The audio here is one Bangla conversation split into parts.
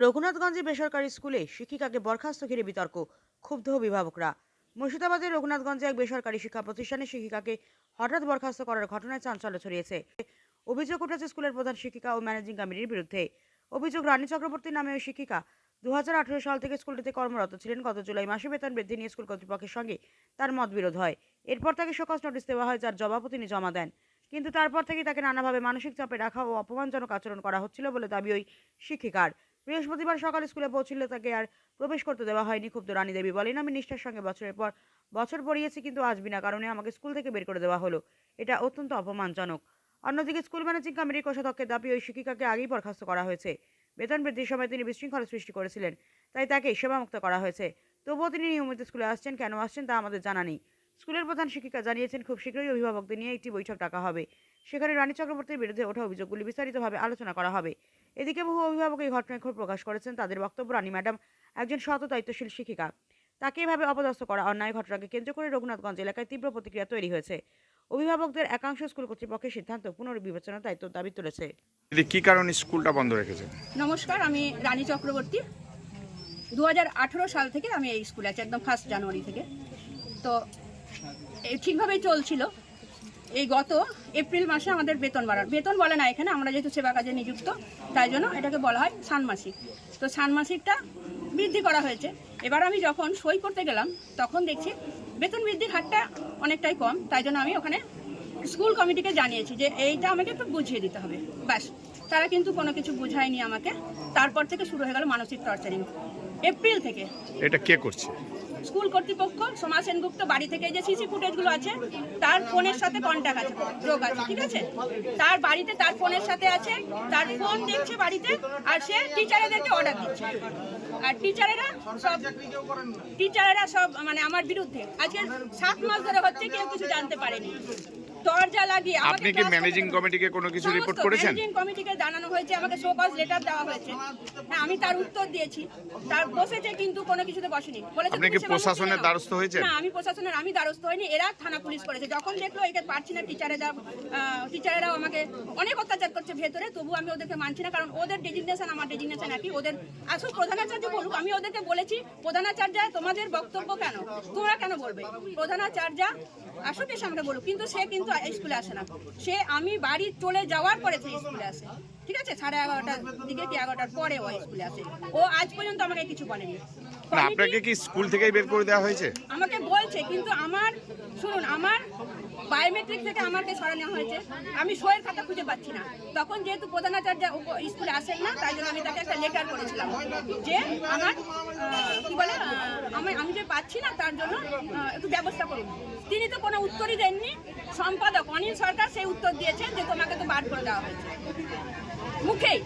রঘুনাথগঞ্জে বেসরকারি স্কুলে শিক্ষিকাকে বরখাস্ত ঘিরে বিতর্ক, ক্ষুব্ধ অভিভাবকরা। মুর্শিদাবাদের রঘুনাথগঞ্জে এক বেসরকারি শিক্ষা প্রতিষ্ঠানে শিক্ষিকাকে হঠাৎ বরখাস্ত করার ঘটনায় চাঞ্চল্য ছড়িয়েছে। অভিযোগ উঠেছে স্কুলের প্রধান শিক্ষিকা ও ম্যানেজিং কমিটির বিরুদ্ধে। অভিযোগ, রানী চক্রবর্তী নামে ওই শিক্ষিকা দু সাল থেকে স্কুলটিতে কর্মরত ছিলেন। গত জুলাই মাসে বেতন বৃদ্ধি নিয়ে স্কুল কর্তৃপক্ষের সঙ্গে তার মতবিরোধ হয়। এরপর তাকে শোকজ নোটিশ দেওয়া হয়, যার জবাবও তিনি জমা দেন। কিন্তু তারপর থেকে তাকে নানাভাবে মানসিক চাপে রাখা ও অপমানজনক আচরণ করা হচ্ছিল বলে দাবি ওই শিক্ষিকার। বৃহস্পতিবার সকালে স্কুলে পৌঁছলে তাকে আর প্রবেশ করতে দেওয়া হয়নি। ক্ষুব্ধ রানী দেবী বলেন, আমি নিষ্ঠার সঙ্গে বছরের পর বছর পড়িয়েছি, কিন্তু আজ বিনা কারণে আমাকে স্কুল থেকে বের করে দেওয়া হলো। এটা অত্যন্ত অপমানজনক। অন্যদিকে স্কুল ম্যানেজিং কমিটির কোষাধ্যক্ষের দাবি, ওই শিক্ষিকাকে আগেই বরখাস্ত করা হয়েছে। বেতন বৃদ্ধির সময় তিনি বিশৃঙ্খলা সৃষ্টি করেছিলেন, তাই তাকে সেবামুক্ত করা হয়েছে। তবুও তিনি নিয়মিত স্কুলে আসছেন, কেন আসছেন তা আমাদের জানা নেই। স্কুলের প্রধান শিক্ষিকা জানিয়েছেন, খুব শীঘ্রই অভিভাবকদের নিয়ে একটি বৈঠক ডাকা হবে। সেখানে রানী চক্রবর্তীর বিরুদ্ধে ওঠা অভিযোগগুলি বিস্তারিতভাবে আলোচনা করা হবে। এদিকে বহু অভিভাবক এই ঘটনায় ক্ষোভ প্রকাশ করেছেন। তাদের বক্তব্য রানী ম্যাডাম একজন শত দায়িত্বশীল শিক্ষিকা। তাকে এভাবে অপদস্থ করা অন্যায় ঘটনাকে কেন্দ্র করে রঘুনাথগঞ্জ এলাকায় তীব্র প্রতিক্রিয়া তৈরি হয়েছে। অভিভাবকদের একাংশ স্কুল কর্তৃপক্ষের সিদ্ধান্ত পুনর্বিবেচনার দায়িত্ব দাবি তুলেছে। কি কারণে স্কুলটা বন্ধ রেখেছে নমস্কার আমি রানী চক্রবর্তী। দু হাজার আঠারো সাল থেকে আমি এই স্কুলে আছি একদম ফার্স্ট জানুয়ারি থেকে। তো এই ঠিকভাবেই চলছিল। এই গত এপ্রিল মাসে আমাদের বেতন বাড়ার বেতন বলে না এখানে, আমরা যেহেতু সেবা কাজে নিযুক্ত, তাই জন্য এটাকে বলা হয় ষান্মাসিক। তো ষান্মাসিকটা বৃদ্ধি করা হয়েছে। এবার আমি যখন সই করতে গেলাম, তখন দেখছি বেতন বৃদ্ধির হারটা অনেকটাই কম। তাই জন্য আমি ওখানে স্কুল কমিটিকে জানিয়েছি যে এইটা আমাকে একটু বুঝিয়ে দিতে হবে। ব্যাস, তারা কিন্তু কোনো কিছু বুঝায়নি আমাকে। তারপর থেকে শুরু হয়ে গেল মানসিক টর্চারিং। এপ্রিল থেকে এটা কে করছে? স্কুল কর্তৃপক্ষ সোমা সেনগুপ্ত বাড়ি থেকে যে সিসি ফুটেজগুলো আছে, তার ফোনের সাথে কন্ট্যাক্ট আছে যোগ আছে, ঠিক আছে? তার বাড়িতে তার ফোনের সাথে আছে, তার ফোন দেখছে বাড়িতে, আর সে টিচারেদেরকে অর্ডার দিচ্ছে। আর টিচারেরা সব টিচারেরা সব মানে আমার বিরুদ্ধে। আজকে সাত মাস ধরে হচ্ছে, কেউ কিছু জানতে পারেনি। দরজা লাগিয়ে আপনি কি ম্যানেজিং কমিটিকে কোনো কিছু রিপোর্ট করেছেন? ম্যানেজিং কমিটিকে জানানো হয়েছে আমাকে শোকজ লেটার দেওয়া হয়েছে। হ্যাঁ আমি তার উত্তর দিয়েছি। তার বসেছে কিন্তু কোনো কিছুতে বসেনি। বলেছে আপনি কি প্রশাসনের। দ্বারস্থ হয়েছেন? না আমি প্রশাসনের আমি দ্বারস্থ হয়নি এরা থানা পুলিশ করেছে। যখন দেখল একে পারছি না টিচারেরা টিচারেরাও আমাকে অনেক অত্যাচার করছে ভেতরে তবু আমি ওদেরকে মানছি না কারণ ওদের ডেজিগনেশন আমার ডেজিগনেশন একই। ওদের আসল প্রধানাচার্য বলুক আমি ওদেরকে বলেছি প্রধানাচার্য তোমাদের বক্তব্য কেন? তোমরা কেন বলবে? প্রধানাচার্য আসুক এসে আমাকে বলুক কিন্তু সে কিন্তু স্কুলে আসে না। সে আমি বাড়ি চলে যাওয়ার পরে সে স্কুলে আসে। ঠিক আছে? সাড়ে এগারোটার দিকে কি এগারোটার পরে ও স্কুলে আসে। ও আজ পর্যন্ত আমাকে কিছু বলেনি। আপনাকে কি স্কুল থেকেই বের করে দেওয়া হয়েছে? আমাকে বলছে কিন্তু আমার শুনুন আমার বায়োমেট্রিক থেকে আমাকে সরানো হয়েছে। আমি সইয়ের খাতা খুঁজে পাচ্ছি না। তখন যেহেতু প্রধানাচার্য স্কুলে আসেন না তাই জন্য আমি তাকে একটা লেটার করেছিলাম যে আমার কি বলে আমি আমি যে পাচ্ছি না তার জন্য একটু ব্যবস্থা করুন। তিনি তো কোনো উত্তরই দেননি। সম্পাদক অনিল সরকার সেই উত্তর দিয়েছেন যে তোমাকে তো বার করে দেওয়া হয়েছে। মুখেই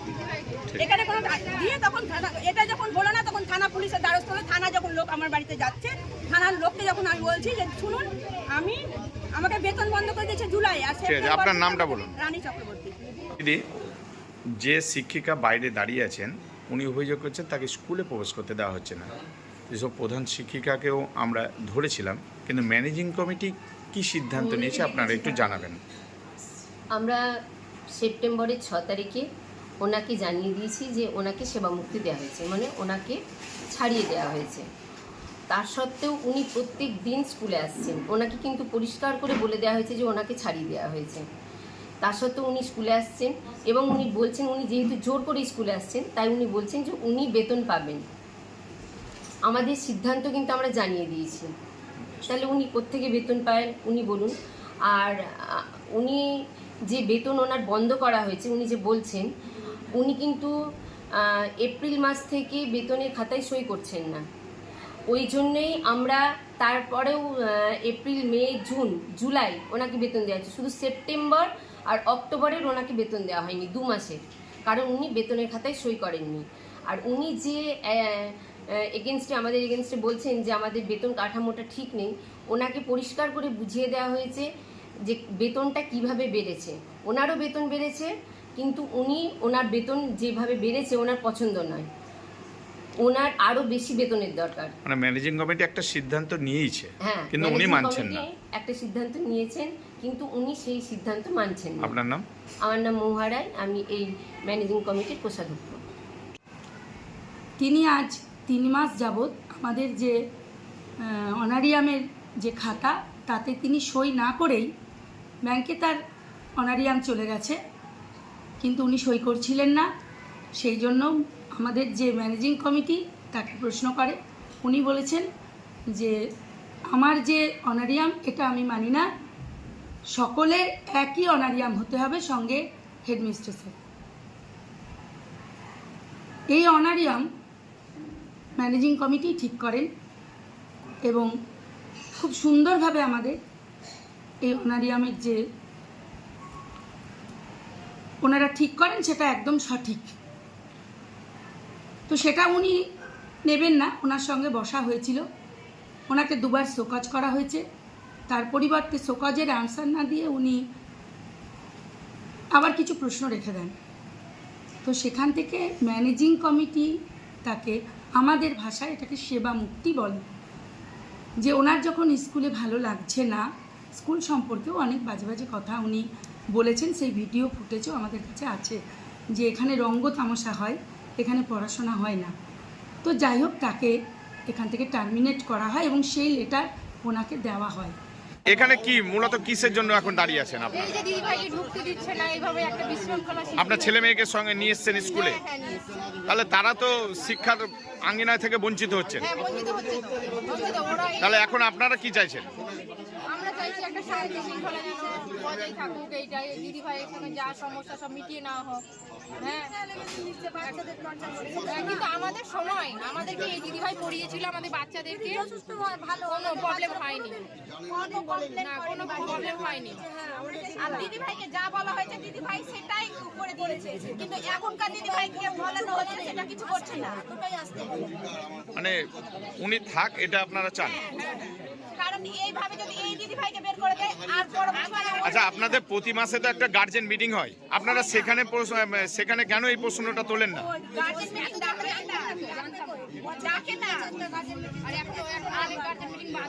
এখানে কোনো দিয়ে তখন থানা এটা যখন হলো না তখন থানা পুলিশের দ্বারস্থ হলো। থানা যখন লোক আমার বাড়িতে যাচ্ছে থানার লোককে যখন আমি বলছি যে শুনুন আমি আমাকে বেতন বন্ধ করে দিয়েছে জুলাই আর আছে, আপনার নামটা বলুন। রানী চক্রবর্তী। দিদি যে শিক্ষিকা বাইরে দাঁড়িয়ে আছেন উনি অভিযোগ করছেন তাকে স্কুলে প্রবেশ করতে দেওয়া হচ্ছে না। যেসব প্রধান শিক্ষিকাকেও আমরা ধরেছিলাম কিন্তু ম্যানেজিং কমিটি কি সিদ্ধান্ত নিয়েছে আপনারা একটু জানাবেন। আমরা সেপ্টেম্বরের ছ তারিখে ওনাকে জানিয়ে দিয়েছি যে ওনাকে সেবা মুক্তি দেওয়া হয়েছে মানে ওনাকে ছাড়িয়ে দেওয়া হয়েছে। তার সত্ত্বেও উনি প্রত্যেক দিন স্কুলে আসছেন। ওনাকে কিন্তু পরিষ্কার করে বলে দেওয়া হয়েছে যে ওনাকে ছাড়িয়ে দেওয়া হয়েছে। তার সত্ত্বেও উনি স্কুলে আসছেন এবং উনি বলছেন, উনি যেহেতু জোর করে স্কুলে আসছেন, তাই উনি বলছেন যে উনি বেতন পাবেন। আমাদের সিদ্ধান্ত কিন্তু আমরা জানিয়ে দিয়েছি। তাহলে উনি কোত্থেকে বেতন পায় উনি বলুন। আর উনি যে বেতন ওনার বন্ধ করা হয়েছে, উনি যে বলছেন, উনি কিন্তু এপ্রিল মাস থেকে বেতনের খাতায় সই করছেন না। ওই জন্যেই আমরা তারপরেও এপ্রিল, মে, জুন, জুলাই ওনাকে বেতন দেওয়া হচ্ছে শুধু সেপ্টেম্বর আর অক্টোবরের ওনাকে বেতন দেওয়া হয়নি, দু মাসের। কারণ উনি বেতনের খাতায় সই করেননি। আর উনি যে এগেনস্টে আমাদের এগেনস্টে বলছেন যে আমাদের বেতন কাঠামোটা ঠিক নেই। ওনাকে পরিষ্কার করে বুঝিয়ে দেওয়া হয়েছে যে বেতনটা কীভাবে বেড়েছে। ওনারও বেতন বেড়েছে কিন্তু উনি ওনার বেতন যেভাবে বেড়েছে ওনার পছন্দ নয়। ওনার আরও বেশি বেতনের দরকার। মানে ম্যানেজিং কমিটি একটা সিদ্ধান্ত নিয়েইছে হ্যাঁ কিন্তু উনি মানছেন না। একটা সিদ্ধান্ত নিয়েছেন কিন্তু উনি সেই সিদ্ধান্ত মানছেন না। আপনার নাম? আমার নাম মৌহারায় আমি এই ম্যানেজিং কমিটির কোষাধ্যক্ষ। তিনি আজ তিন মাস যাবৎ আমাদের যে অনারিয়ামের যে খাতা, তাতে তিনি সই না করেই ব্যাংকে তার অনারিয়াম চলে গেছে। কিন্তু উনি সই করছিলেন না। সেই জন্য আমাদের যে ম্যানেজিং কমিটি তাকে প্রশ্ন করে। উনি বলেছেন যে, আমার যে অনারিয়াম, এটা আমি মানি না। সকলের একই অনারিয়াম হতে হবে সঙ্গে হেডমিস্ট্রেসের। এই অনারিয়াম ম্যানেজিং কমিটি ঠিক করেন এবং খুব সুন্দরভাবে আমাদের এই অনারিয়ামের যে ওনারা ঠিক করেন সেটা একদম সঠিক। তো সেটা উনি নেবেন না, ওনার সঙ্গে বসা হয়েছিল। ওনাকে দুবার শোকজ করা হয়েছে। তার পরিবর্তে শোকজের আনসার না দিয়ে উনি আবার কিছু প্রশ্ন রেখে দেন। তো সেখান থেকে ম্যানেজিং কমিটি তাকে আমাদের ভাষায় এটাকে সেবা মুক্তি বলে। যে ওনার যখন স্কুলে ভালো লাগছে না, স্কুল সম্পর্কেও অনেক বাজে বাজে কথা উনি বলেছেন, সেই ভিডিও ফুটেজও আমাদের কাছে আছে যে এখানে রঙ্গ তামাশা হয়, এখানে পড়াশোনা হয় না। তো যাই হোক, তাকে এখান থেকে টার্মিনেট করা হয় এবং সেই লেটার ওনাকে দেওয়া হয়। এখানে কি মূলত কিসের জন্য এখন দাঁড়িয়ে আছেন আপনারা? আপনার ছেলে মেয়েকে সঙ্গে নিয়ে এসছেন স্কুলে? হ্যাঁ, হ্যাঁ, নিয়ে এসছি। তাহলে তারা তো শিক্ষার আঙ্গিনায় থেকে বঞ্চিত হচ্ছেন। হ্যাঁ তাহলে এখন আপনারা কি চাইছেন? চাইছি একটা শান্তি শৃঙ্খলা যেন বজায় থাকুক এইটাই। দিদি ভাইয়ের সঙ্গে যা সমস্যা সব মিটিয়ে নেওয়া হোক। হ্যাঁ? হ্যাঁ, কিন্তু আমাদের সময়। আমাদেরকে এই দিদি ভাই পড়িয়েছিল আমাদের বাচ্চাদেরকে। ভালো কোনো প্রবলেম হয়নি। না কোনো প্রবলেম হয়নি। আর দিদি ভাইকে যা বলা হয়েছে দিদি ভাই সেটাই করে দিয়েছে। কিন্তু এখনকার দিদি ভাইকে বলানো হচ্ছে সেটা কিছু করছে না। মানে উনি থাক এটা আপনারা চান। কারণ এইভাবে যদি এই দিদি ভাইকে বের করে দেয় আর আচ্ছা আপনাদের প্রতি মাসে তো একটা গার্জেন মিটিং হয়। আপনারা সেখানে প্রশ্ন- সেখানে কেন এই প্রশ্নটা তোলেন না? গার্জেন মিটিং না।